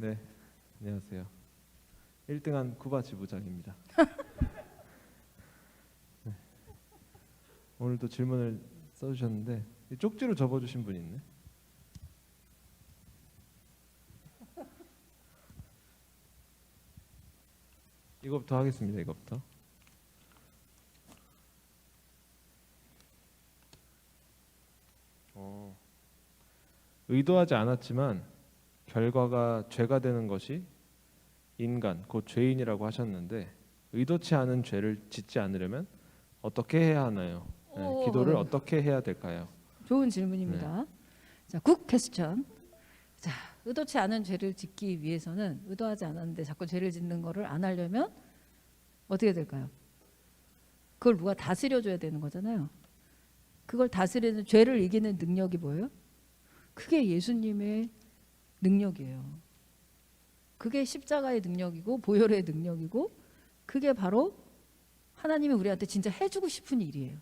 네, 안녕하세요. 1등한 쿠바 지부장입니다. 네. 오늘도 질문을 써주셨는데 이 쪽지로 접어주신 분이 있네. 이거부터 하겠습니다. 이거부터. 어, 의도하지 않았지만 결과가 죄가 되는 것이 인간, 곧 죄인이라고 하셨는데 의도치 않은 죄를 짓지 않으려면 어떻게 해야 하나요? 네, 오. 기도를 어떻게 해야 될까요? 좋은 질문입니다. 자, 국 퀘스천. 자, 의도치 않은 죄를 짓기 위해서는 의도하지 않았는데 자꾸 죄를 짓는 거를 안 하려면 어떻게 될까요? 그걸 누가 다스려 줘야 되는 거잖아요. 그걸 다스리는 죄를 이기는 능력이 뭐예요? 그게 예수님의 능력이에요. 그게 십자가의 능력이고 보혈의 능력이고 그게 바로 하나님이 우리한테 진짜 해주고 싶은 일이에요.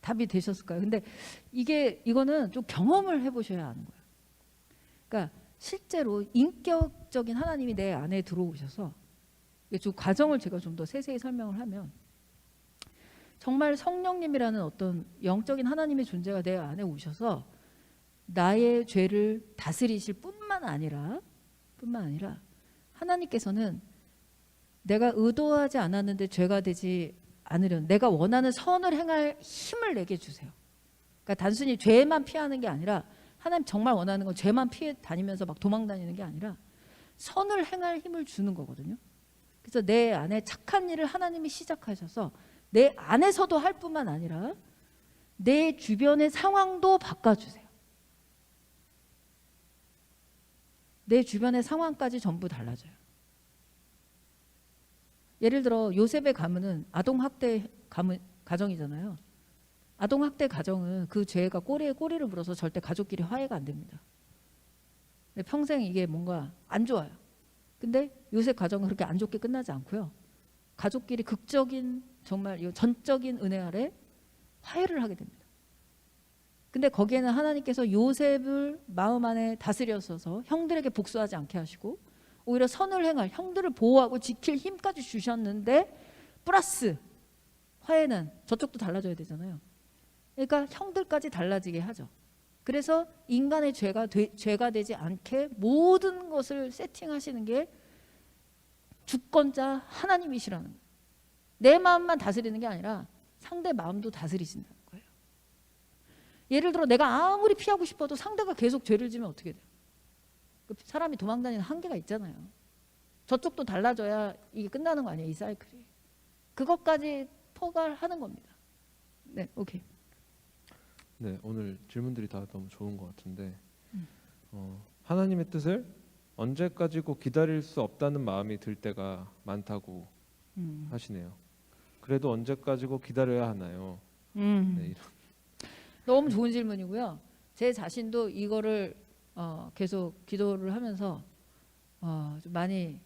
답이 되셨을까요? 근데 이게 이거는 좀 경험을 해보셔야 하는 거예요. 그러니까 실제로 인격적인 하나님이 내 안에 들어오셔서 좀 과정을 제가 좀 더 세세히 설명을 하면 정말 성령님이라는 어떤 영적인 하나님의 존재가 내 안에 오셔서 나의 죄를 다스리실 뿐만 아니라 뿐만 아니라 하나님께서는 내가 의도하지 않았는데 죄가 되지 않으려는 내가 원하는 선을 행할 힘을 내게 주세요. 그러니까 단순히 죄만 피하는 게 아니라 하나님 정말 원하는 건 죄만 피해 다니면서 막 도망 다니는 게 아니라 선을 행할 힘을 주는 거거든요. 그래서 내 안에 착한 일을 하나님이 시작하셔서 내 안에서도 할 뿐만 아니라 내 주변의 상황도 바꿔주세요. 내 주변의 상황까지 전부 달라져요. 예를 들어 요셉의 가문은 아동 학대 가문 가정이잖아요. 아동 학대 가정은 그 죄가 꼬리에 꼬리를 물어서 절대 가족끼리 화해가 안 됩니다. 평생 이게 뭔가 안 좋아요. 근데 요셉 가정은 그렇게 안 좋게 끝나지 않고요. 가족끼리 극적인 정말 이 전적인 은혜 아래 화해를 하게 됩니다. 근데 거기에는 하나님께서 요셉을 마음 안에 다스려서서 형들에게 복수하지 않게 하시고 오히려 선을 행할 형들을 보호하고 지킬 힘까지 주셨는데 플러스 화해는 저쪽도 달라져야 되잖아요. 그러니까 형들까지 달라지게 하죠. 그래서 인간의 죄가 되, 죄가 되지 않게 모든 것을 세팅하시는 게 주권자 하나님이시라는 거예요. 내 마음만 다스리는 게 아니라 상대 마음도 다스리신다는 거예요. 예를 들어 내가 아무리 피하고 싶어도 상대가 계속 죄를 지면 어떻게 돼요? 그 사람이 도망다니는 한계가 있잖아요. 저쪽도 달라져야 이게 끝나는 거 아니에요, 이 사이클이. 그것까지 포괄하는 겁니다. 네, 오케이. 네, 오늘 질문들이 다 너무 좋은 것 같은데 어, 하나님의 뜻을 언제까지고 기다릴 수 없다는 마음이 들 때가 많다고 음. 하시네요. 그래도 언제까지고 기다려야 하나요? 음. 네, 이런. 너무 좋은 질문이고요. 제 자신도 이거를 어, 계속 기도를 하면서 어, 좀 많이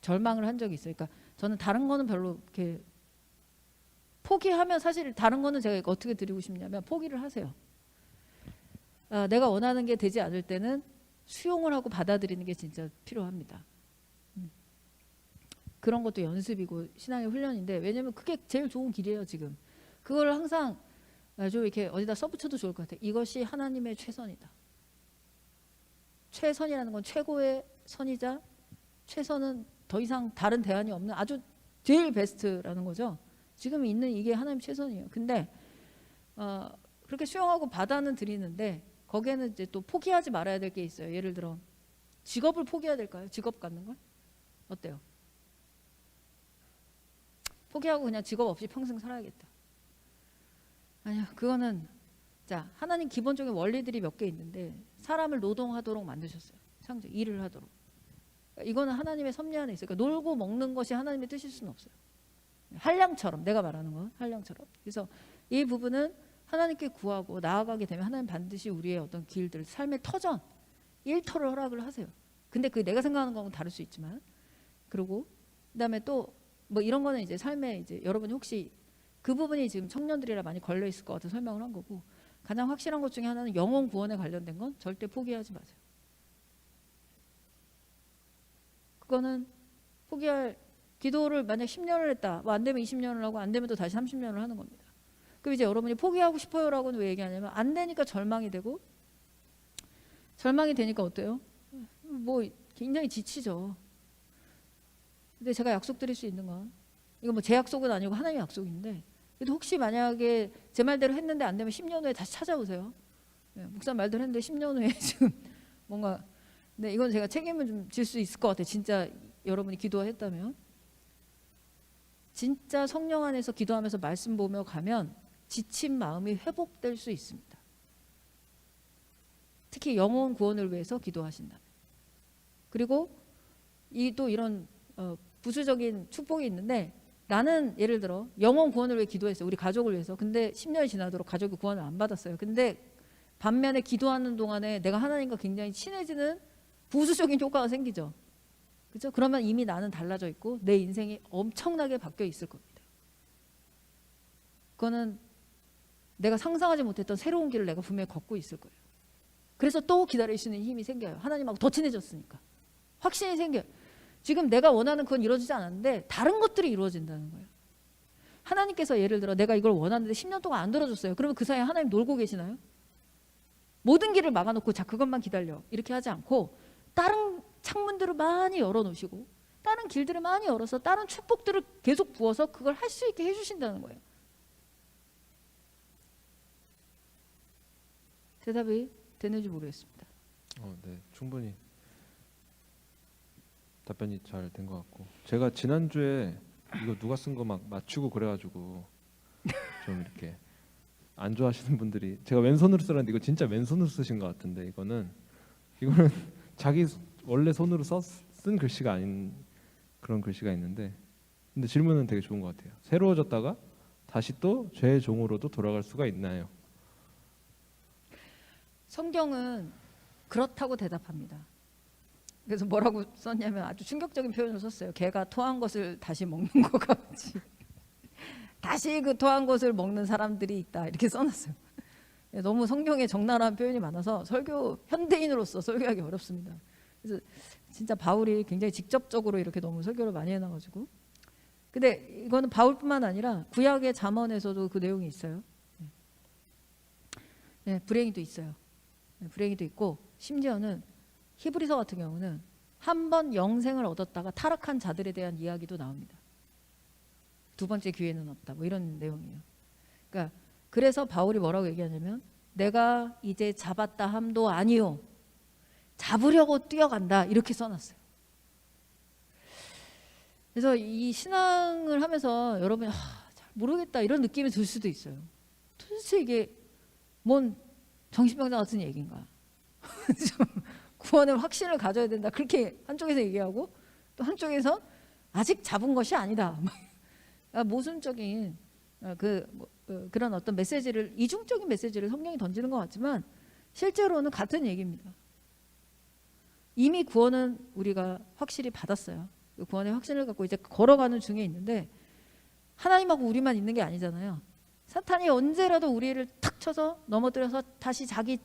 절망을 한 적이 있어요. 그러니까 저는 다른 거는 별로 이렇게 포기하면 사실 다른 거는 제가 어떻게 드리고 싶냐면 포기를 하세요. 아, 내가 원하는 게 되지 않을 때는 수용을 하고 받아들이는 게 진짜 필요합니다. 음. 그런 것도 연습이고 신앙의 훈련인데 왜냐면 그게 제일 좋은 길이에요 지금. 그걸 항상 아, 좀 이렇게 어디다 써붙여도 좋을 것 같아요. 이것이 하나님의 최선이다. 최선이라는 건 최고의 선이자 최선은 더 이상 다른 대안이 없는 아주 제일 베스트라는 거죠. 지금 있는 이게 하나님 최선이에요. 근데 어, 그렇게 수용하고 받아는 드리는데 거기에는 이제 또 포기하지 말아야 될 게 있어요. 예를 들어 직업을 포기해야 될까요? 직업 갖는 걸 어때요? 포기하고 그냥 직업 없이 평생 살아야겠다. 아니요, 그거는 자 하나님 기본적인 원리들이 몇 개 있는데 사람을 노동하도록 만드셨어요. 창조 일을 하도록. 그러니까 이거는 하나님의 섭리 안에 있어요. 그러니까 놀고 먹는 것이 하나님의 뜻일 수는 없어요. 한량처럼 내가 말하는 건 한량처럼. 그래서 이 부분은 하나님께 구하고 나아가게 되면 하나님 반드시 우리의 어떤 길들, 삶의 터전, 일터를 허락을 하세요. 근데 그 내가 생각하는 거는 다를 수 있지만 그리고 그다음에 또 뭐 이런 거는 이제 삶에 이제 여러분이 혹시 그 부분이 지금 청년들이라 많이 걸려 있을 것 같아 설명을 한 거고 가장 확실한 것 중에 하나는 영혼 구원에 관련된 건 절대 포기하지 마세요. 그거는 포기할 기도를 만약 10년을 했다. 뭐 안 되면 20년을 하고 안 되면 또 다시 30년을 하는 겁니다. 그럼 이제 여러분이 포기하고 싶어요라고는 왜 얘기하냐면 안 되니까 절망이 되고 절망이 되니까 어때요? 뭐 굉장히 지치죠. 근데 제가 약속드릴 수 있는 건 이거 뭐 제 약속은 아니고 하나님의 약속인데 그래도 혹시 만약에 제 말대로 했는데 안 되면 10년 후에 다시 찾아오세요. 네, 목사 말대로 했는데 10년 후에 지금 뭔가 네, 이건 제가 책임을 좀 질 수 있을 것 같아요. 진짜 여러분이 기도했다면 진짜 성령 안에서 기도하면서 말씀 보며 가면 지친 마음이 회복될 수 있습니다. 특히 영혼 구원을 위해서 기도하신다면 그리고 이 또 이런 어, 부수적인 축복이 있는데 나는 예를 들어 영혼 구원을 위해 기도했어요. 우리 가족을 위해서. 근데 10년이 지나도록 가족이 구원을 안 받았어요. 근데 반면에 기도하는 동안에 내가 하나님과 굉장히 친해지는 부수적인 효과가 생기죠. 그죠? 그러면 이미 나는 달라져 있고 내 인생이 엄청나게 바뀌어 있을 겁니다. 그거는 내가 상상하지 못했던 새로운 길을 내가 분명히 걷고 있을 거예요. 그래서 또 기다릴 수 있는 힘이 생겨요. 하나님하고 더 친해졌으니까. 확신이 생겨요. 지금 내가 원하는 그건 이루어지지 않았는데 다른 것들이 이루어진다는 거예요. 하나님께서 예를 들어 내가 이걸 원하는데 10년 동안 안 들어줬어요. 그러면 그 사이에 하나님 놀고 계시나요? 모든 길을 막아놓고 자 그것만 기다려 이렇게 하지 않고 다른 창문들을 많이 열어놓으시고 다른 길들을 많이 열어서 다른 축복들을 계속 부어서 그걸 할 수 있게 해주신다는 거예요. 대답이 되는지 모르겠습니다. 어, 네, 충분히 답변이 잘 된 것 같고 제가 지난 주에 이거 누가 쓴 거 막 맞추고 그래가지고 좀 이렇게 안 좋아하시는 분들이 제가 왼손으로 쓰라는데 이거 진짜 왼손으로 쓰신 것 같은데 이거는 이거는 자기 원래 손으로 써, 쓴 글씨가 아닌 그런 글씨가 있는데 근데 질문은 되게 좋은 것 같아요. 새로워졌다가 다시 또 죄의 종으로도 돌아갈 수가 있나요? 성경은 그렇다고 대답합니다. 그래서 뭐라고 썼냐면 아주 충격적인 표현을 썼어요. 개가 토한 것을 다시 먹는 것 같이. 다시 그 토한 것을 먹는 사람들이 있다. 이렇게 써놨어요. 예, 너무 성경에 적나라한 표현이 많아서 설교 현대인으로서 설교하기 어렵습니다. 그래서 진짜 바울이 굉장히 직접적으로 이렇게 너무 설교를 많이 해놔가지고. 근데 이거는 바울뿐만 아니라 구약의 잠언에서도 그 내용이 있어요. 네, 불행이도 있어요. 네, 불행이도 있고 심지어는 히브리서 같은 경우는 한 번 영생을 얻었다가 타락한 자들에 대한 이야기도 나옵니다. 두 번째 기회는 없다. 뭐 이런 내용이에요. 그러니까 그래서 바울이 뭐라고 얘기하냐면 내가 이제 잡았다 함도 아니요. 잡으려고 뛰어간다. 이렇게 써놨어요. 그래서 이 신앙을 하면서 여러분이 아, 잘 모르겠다 이런 느낌이 들 수도 있어요. 도대체 이게 뭔 정신병자 같은 얘기인가? 좀 구원의 확신을 가져야 된다. 그렇게 한쪽에서 얘기하고 또 한쪽에서 아직 잡은 것이 아니다. 아, 모순적인 아, 그 뭐, 어, 그런 어떤 메시지를 이중적인 메시지를 성경이 던지는 것 같지만 실제로는 같은 얘기입니다. 이미 구원은 우리가 확실히 받았어요. 그 구원의 확신을 갖고 이제 걸어가는 중에 있는데 하나님하고 우리만 있는 게 아니잖아요. 사탄이 언제라도 우리를 탁 쳐서 넘어뜨려서 다시 자기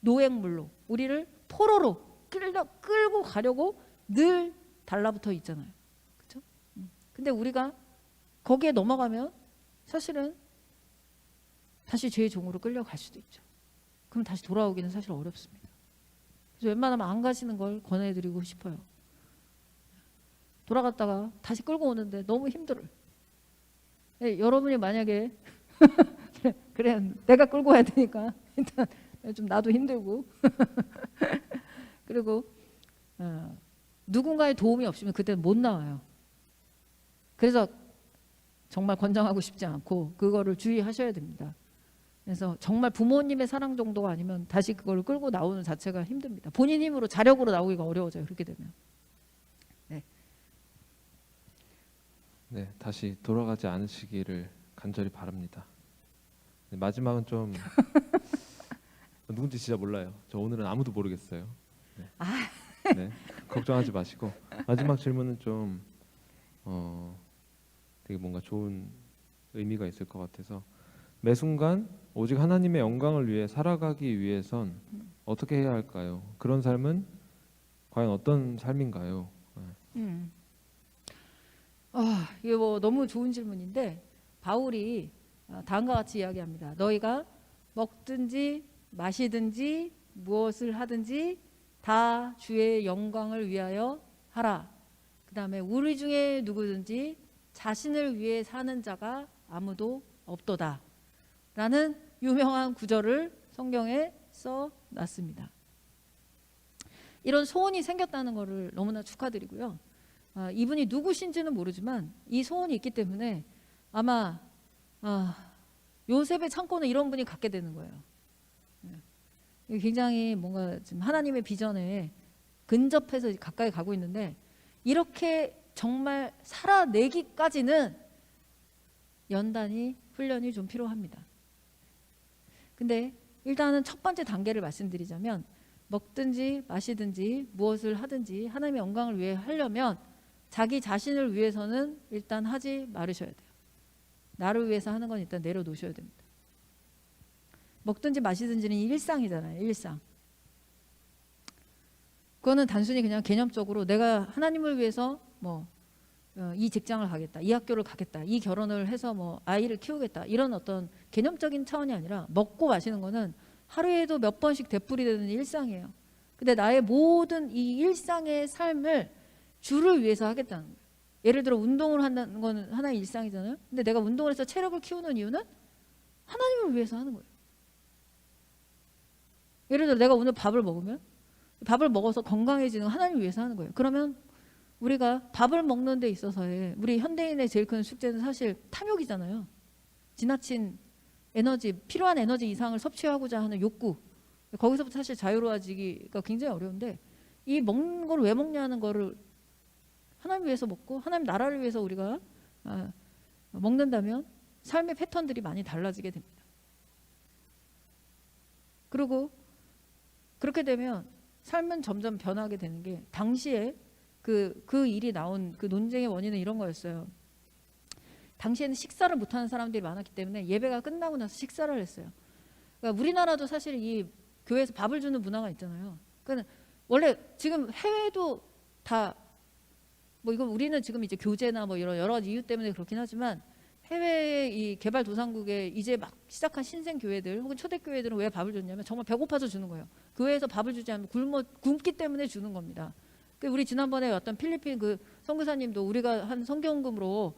노획물로 우리를 포로로 끌려 끌고 가려고 늘 달라붙어 있잖아요. 그렇죠? 근데 우리가 거기에 넘어가면 사실은 다시 죄의 종으로 끌려갈 수도 있죠. 그럼 다시 돌아오기는 사실 어렵습니다. 그래서 웬만하면 안 가시는 걸 권해드리고 싶어요. 돌아갔다가 다시 끌고 오는데 너무 힘들어요. 네, 여러분이 만약에 그래, 그래 내가 끌고 와야 되니까 일단 좀 나도 힘들고 그리고 어, 누군가의 도움이 없으면 그때는 못 나와요. 그래서 정말 권장하고 싶지 않고 그거를 주의하셔야 됩니다. 그래서 정말 부모님의 사랑 정도가 아니면 다시 그걸 끌고 나오는 자체가 힘듭니다. 본인 힘으로 자력으로 나오기가 어려워져요. 그렇게 되면. 네, 다시 돌아가지 않으시기를 간절히 바랍니다. 네, 마지막은 좀 누군지 진짜 몰라요. 저 오늘은 아무도 모르겠어요. 네. 네, 걱정하지 마시고 마지막 질문은 좀 어, 되게 뭔가 좋은 의미가 있을 것 같아서 매 순간 오직 하나님의 영광을 위해 살아가기 위해선 어떻게 해야 할까요? 그런 삶은 과연 어떤 삶인가요? 음. 아, 이게 뭐 너무 좋은 질문인데 바울이 아, 다음과 같이 이야기합니다. 너희가 먹든지 마시든지 무엇을 하든지 다 주의 영광을 위하여 하라. 그 다음에 우리 중에 누구든지 자신을 위해 사는 자가 아무도 없도다. 라는 유명한 구절을 성경에 써 놨습니다. 이런 소원이 생겼다는 것을 너무나 축하드리고요. 아, 이분이 누구신지는 모르지만 이 소원이 있기 때문에 아마 아, 요셉의 창고는 이런 분이 갖게 되는 거예요. 굉장히 뭔가 지금 하나님의 비전에 근접해서 가까이 가고 있는데 이렇게 정말 살아내기까지는 연단이 훈련이 좀 필요합니다. 근데 일단은 첫 번째 단계를 말씀드리자면 먹든지 마시든지 무엇을 하든지 하나님의 영광을 위해 하려면 자기 자신을 위해서는 일단 하지 말으셔야 돼요. 나를 위해서 하는 건 일단 내려놓으셔야 됩니다. 먹든지 마시든지는 일상이잖아요. 일상. 그거는 단순히 그냥 개념적으로 내가 하나님을 위해서 뭐 어, 이 직장을 가겠다, 이 학교를 가겠다, 이 결혼을 해서 뭐 아이를 키우겠다 이런 어떤 개념적인 차원이 아니라 먹고 마시는 거는 하루에도 몇 번씩 되풀이 되는 일상이에요. 근데 나의 모든 이 일상의 삶을 주를 위해서 하겠다는 거예요. 예를 들어 운동을 한다는 거는 하나의 일상이잖아요. 근데 내가 운동을 해서 체력을 키우는 이유는 하나님을 위해서 하는 거예요. 예를 들어 내가 오늘 밥을 먹으면 밥을 먹어서 건강해지는 건 하나님을 위해서 하는 거예요. 그러면 우리가 밥을 먹는 데 있어서의 우리 현대인의 제일 큰 숙제는 사실 탐욕이잖아요. 지나친 에너지, 필요한 에너지 이상을 섭취하고자 하는 욕구. 거기서부터 사실 자유로워지기가 굉장히 어려운데 이 먹는 걸 왜 먹냐는 거를 하나님 위해서 먹고 하나님 나라를 위해서 우리가 아, 먹는다면 삶의 패턴들이 많이 달라지게 됩니다. 그리고 그렇게 되면 삶은 점점 변하게 되는 게 당시에 그, 그 일이 나온 그 논쟁의 원인은 이런 거였어요. 당시에는 식사를 못하는 사람들이 많았기 때문에 예배가 끝나고 나서 식사를 했어요. 그러니까 우리나라도 사실 이 교회에서 밥을 주는 문화가 있잖아요. 그러니까 원래 지금 해외도 다 뭐 이건 우리는 지금 이제 교제나 뭐 이런 여러 이유 때문에 그렇긴 하지만 해외 이 개발 도상국에 이제 막 시작한 신생 교회들 혹은 초대 교회들은 왜 밥을 줬냐면 정말 배고파서 주는 거예요. 교회에서 밥을 주지 않으면 굶어 굶기 때문에 주는 겁니다. 그 우리 지난번에 왔던 필리핀 그 선교사님도 우리가 한 성경금으로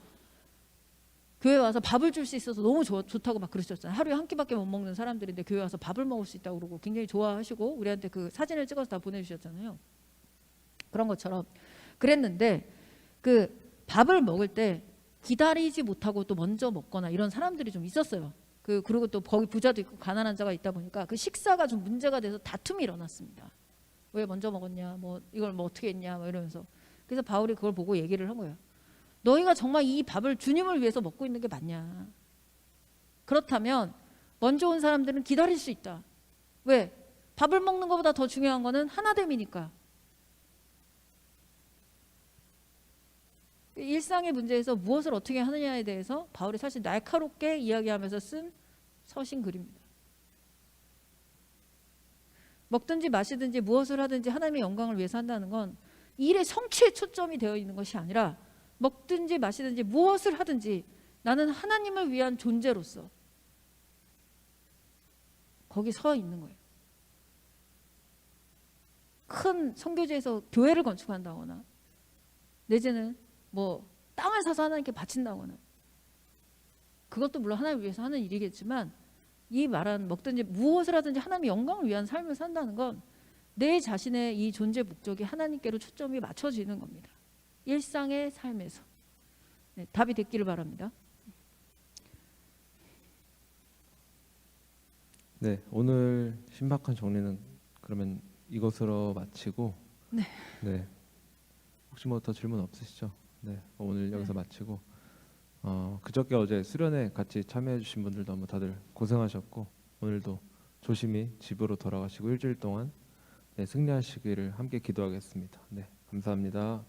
교회 와서 밥을 줄 수 있어서 너무 좋, 좋다고 막 그러셨잖아요. 하루에 한 끼밖에 못 먹는 사람들인데 교회 와서 밥을 먹을 수 있다고 그러고 굉장히 좋아하시고 우리한테 그 사진을 찍어서 다 보내주셨잖아요. 그런 것처럼 그랬는데 그 밥을 먹을 때 기다리지 못하고 또 먼저 먹거나 이런 사람들이 좀 있었어요. 그 그리고 또 거기 부자도 있고 가난한 자가 있다 보니까 그 식사가 좀 문제가 돼서 다툼이 일어났습니다. 왜 먼저 먹었냐, 뭐 이걸 뭐 어떻게 했냐, 뭐 이러면서 그래서 바울이 그걸 보고 얘기를 한 거예요. 너희가 정말 이 밥을 주님을 위해서 먹고 있는 게 맞냐? 그렇다면 먼저 온 사람들은 기다릴 수 있다. 왜? 밥을 먹는 것보다 더 중요한 거는 하나됨이니까. 일상의 문제에서 무엇을 어떻게 하느냐에 대해서 바울이 사실 날카롭게 이야기하면서 쓴 서신 글입니다. 먹든지 마시든지 무엇을 하든지 하나님의 영광을 위해서 한다는 건 일의 성취에 초점이 되어 있는 것이 아니라 먹든지 마시든지 무엇을 하든지 나는 하나님을 위한 존재로서 거기 서 있는 거예요. 큰 선교지에서 교회를 건축한다거나 내지는 뭐 땅을 사서 하나님께 바친다거나 그것도 물론 하나님을 위해서 하는 일이겠지만 이 말한 먹든지 무엇을 하든지 하나님의 영광을 위한 삶을 산다는 건 내 자신의 이 존재 목적이 하나님께로 초점이 맞춰지는 겁니다. 일상의 삶에서 네, 답이 됐기를 바랍니다. 네, 오늘 신박한 정리는 그러면 이것으로 마치고 네. 네. 혹시 뭐 더 질문 없으시죠? 네, 오늘 여기서 마치고 어, 그저께 어제 수련회 같이 참여해주신 분들 너무 다들 고생하셨고 오늘도 조심히 집으로 돌아가시고 일주일 동안 네, 승리하시기를 함께 기도하겠습니다. 네, 감사합니다.